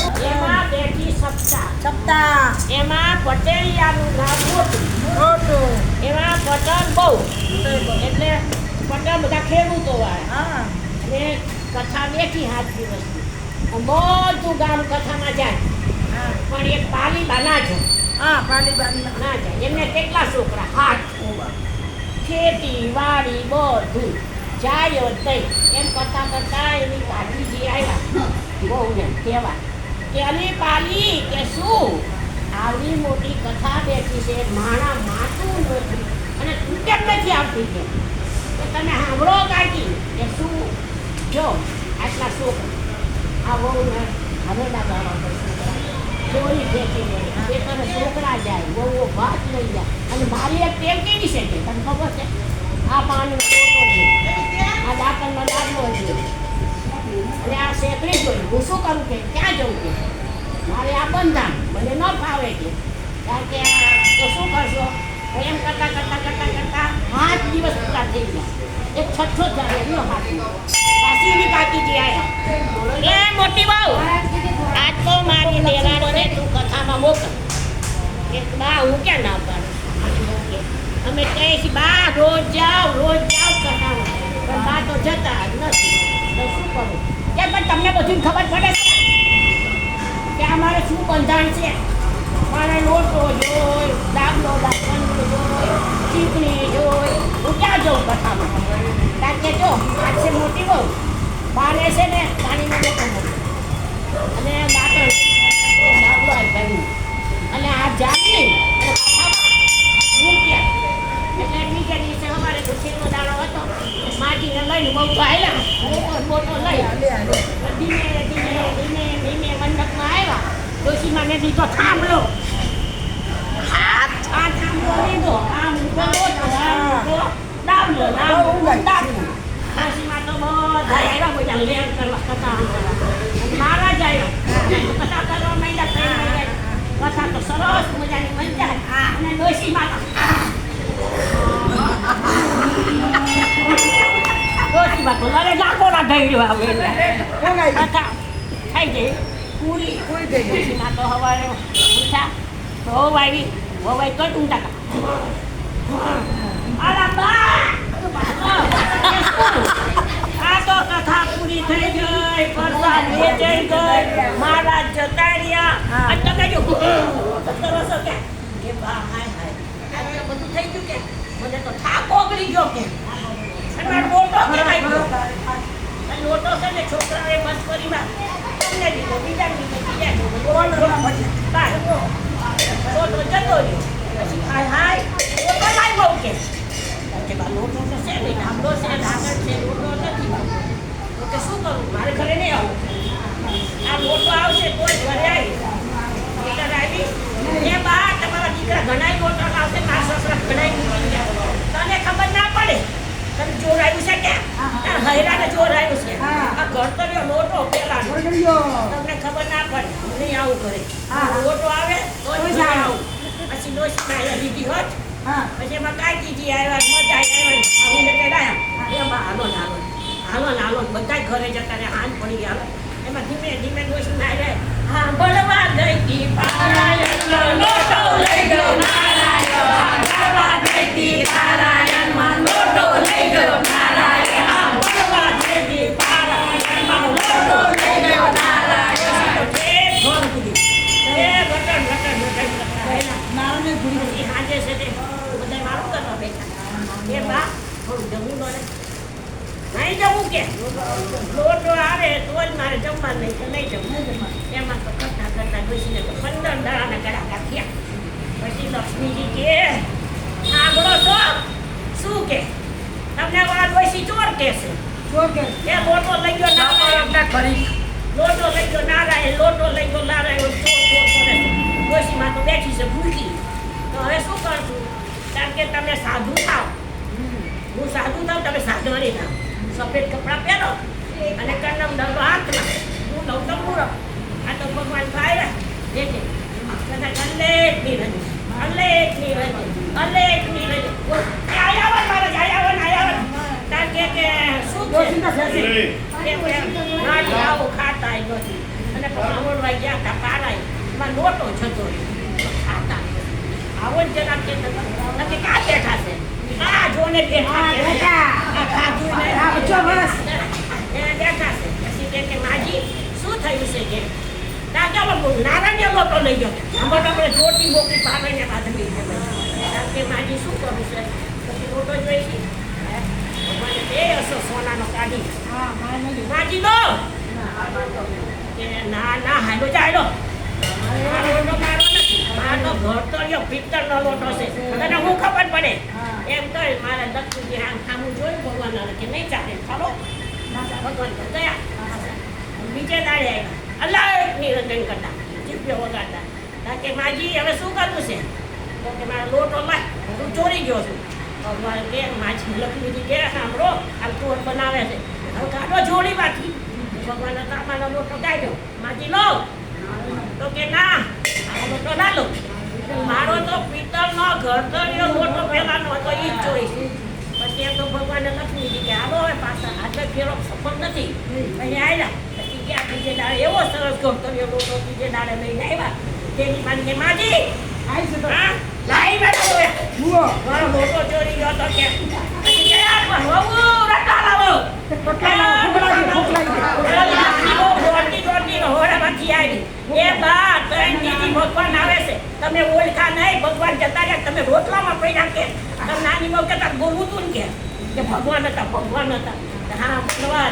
એમાં બેઠી સપ્તાહ સપ્તાહ એમાં પટેલિયાનું નામ મોટું. મોટું. એમાં પટેલ બહુ. એટલે પટન બધા ખેડૂતો વાળા. હા. અને કથા બેઠી હાથ દિવસની બધું ગામ કથામાં જાય. હા. પણ એક પાલીબા ના જાય. હા પાલીબા ના. જાય. એમને કેટલા છોકરા? હાથ. ખેતી વાડી બધું. જાય જ નહીં. એમ કરતા કરતા એની પાટલીજી આવ્યા બહુને કહેવા કે અલી પાલી? કે શું? આવી મોટી કથા બેઠી છે. માણા માતું નથી. અને તું કેમ નથી આવતી કે? તમે સાંભળો કાકી. કે શું? જો, આટલા શું આ વહુને ને હવેલા ગાવા ચોરી ફેંકી દે. એ તને છોકરા જાય બહુ ભાત લઈ જાય. અને મારી એક ટેમ કેવી છે કે? તને ખબર છે? આ પાણી આ દાંતણનો દાખલો છે. અને આ શેકડી જોઈ હું શું કરું કે ક્યાં જવું કે મારે આ બંધાણ, મને ન ફાવે કે. કારણ કે તો શું કરશો? એમ કરતાં કરતાં કરતાં કરતાં પાંચ દિવસ પૂરા થઈ ગયા. એક છઠ્ઠો જાણે રહ્યો હાથ પાછી એની કાકીજી આવ્યા એ મોટી બહુ. આજ તો મારી દેરાણીને તું કથામાં મોકલ. એક બા, હું ક્યાં ના પાડું? કે અમે કહીએ છીએ બા, રોજ જાઓ રોજ જાઓ કથામાં. પણ બા તો જતા જ નથી. તો શું કરું? કે પણ તમને બધું ખબર પડે છે. કે અમારે શું બંધાણ છે? મારે લોટો જોઈ, દાબલો ડાબલો જોઈ, ચીકણી જોઈ હું ક્યાં જઉં કથામાં કારણ કે જો આજ છે મોટી બહુ બારે છે ને, પાણીને લોકો અને દાંતણ એ આવી ગયું અને આ જાગી એટલે બીજા દિવસે અમારે ખુશીનો દાડો હતો. માટીને લઈને બહુ તો આવ્યા મોટો લઈ હાલે હાલે ધીમે ધીમે ધીમે ધીમે મંડપમાં આવ્યા ડોશીમાં મેં દીધો થાંભલો હાથ આ થાંભલો લીધો આમ ઊભો, ડાબલો. ડાબલો. તો બધા આવ્યા બધા લેર આવ્યા કથા કરવા માંડ્યા વાગ્યા. કથા તો સરસ મજાની મંજાય અને ડોશીમાં તો ડોશીમાં તો લરે લાકોડા થઈ રહ્યો આવે એટલે. કોણ આવી કથા થઈ ગઈ પૂરી કોઈ ગઈ. ડોશીમાં તો હવારે ઉઠ્યા તો વહુ આવી તો બા! આ તો કથા પૂરી થઈ ગઈ પ્રસાદ વેચાઈ ગઈ મહારાજ જતા રહ્યા. અને તમે જો વર્ષો કે કે બા હાય હાય. આ તો બધું થઈ ગયું કે? મને તો થાક ઓગળી ગયો કે? લોટો છે ને છોકરાએ મસ્કરીમાં શું કરું મારે ઘરે નહીં આવું આ લોટો આવશે તો જ આવી નીકળ આવી એ બા તમારા દીકરા ઘણા લોટો લાવશે મારા સસરા મૂકી તને ખબર ના પડે? તને ચોર આવ્યું છે કે? તારા હૈરાને ચોર આવ્યું છે હા. આ ઘર તો રહ્યો લોટો પેલા ઓળખડ્યો તમને ખબર ના પડે નહીં આવું કરે. ઓટો આવે તો જ જ ઘરે આવું. આવું. પછી ડોશી માયા લીધી હોત પછી એમાં કાકીજી આવ્યા મજા આવ્યા આવીને કહેવાય એમાં હાલો ને હાલો હાલો ને હાલો બધા ઘરે જતા ને હાન પડી ગયા. એમાં ધીમે ધીમે ડોશી ના આવ્યા હા બળવા ગઈ તી પારાયણ. લોટો લઈ ગયો નારાયણ બળવા ગઈ તી નારાયણ નહીં કે? લોટો આવે તો જ મારે જમવા નહીં તો નહીં જમવું એમાં તો કરતા કરતા ઘૂસીને તો પંદર દાડાના ગળા થયા પછી લક્ષ્મીજી કે આગળો છો? શું કે? તમને વાળા ડોસી ચોર કહેશે છે? ચોર કે એ લોટો લઈ ગયો ના લોટો લઈ ગયો નારાયણ લોટો લઈ ગયો નારાયણ ચોર ચોર કરે છે ડોશીમાં તો બેઠી છે ભૂખી તો હવે શું કરશું કારણ કે તમે સાધુ થાવ હું સાધુ થાવ તમે સાધવાની થાવ સફેદ કપડાં પહેરો અને કન્નમ ધરો હાથમાં. હું લઉં પૂરો. આ તો ભગવાન ભાઈ બધા અલ્લેખની રજી. અલ્લેખની રજી. અલ્લેખની રજી. એ આયાવન મારા આયાવન આયાવન કારણ કે કે શું છે? આવો ખાતા ય નથી અને ગયા હતા પારાય એમાં લોટો જતો ખાતા. આવો જ જરા કે નથી કાં બેઠા છે? આ શું થયું છે કે દાદા બાબુ નારાયણ લોટો લઈ ગયો આમાં તો આપણે જોતી મોકલી પારાઈને બાંધવી છે કે માજી શું કરું છે પછી લોટો જોઈ છે? ભગવાને બે હસો સોનાનો કાઢી. માજી લો કે ના ના હાલો ચાલો મારો નથી મારો ઘરતળિયો પિત્તળનો લોટો છે. તને હું ખબર પડે? એમ તો મારા દક્ષુજી આમ સામું જોયું ભગવાન કે નહીં ચાલે. ચાલો. ભગવાન તો ગયા. બીજે દાડે આવ્યા. અલગ નિરંજન કરતા ચીપ્યો વગાડતા કારણ કે માજી હવે શું કરવું છે? તો કે મારા લોટો લાય હું ચોરી ગયો છું. ભગવાન કે માજી લક્ષ્મીજી કે સાંભળો આ ચોર બનાવે છે. હવે કાઢો જોડી બાકી ભગવાન તામાનો લોટો કાઢ્યો માજી લો. તો કે ના આ લોટો ના લો મારો તો પિત્તળનો ઘરતળિયો પહેલાનો હતો ઈ જ જોઈશ પછી એમ તો ભગવાને લક્ષ્મીજી કે હાલો હવે પાછા. આગળ ફેરો સફળ નથી. અહીં આવ્યા પછી ગયા બીજે દાડે એવો સરસ ઘરતળિયો લોટો બીજે દાડે લઈને આવ્યા તેની માન કે માજી આઈ છે તો. હા લાઈ બેઠો જુઓ. મારો મોટો ચોરી ગયો તો કે પછી વહુ રટા લાવો. આવી. એ બા ત્રણ દીદી ભગવાન આવે છે. તમે ઓળખા નહીં, ભગવાન જતા રહ્યા, તમે રોટલામાં પડ્યા કે તમે નાની બહુ કહેતા બોલવું તું ને કે? ભગવાન હતા ભગવાન હતા. હા બોલવા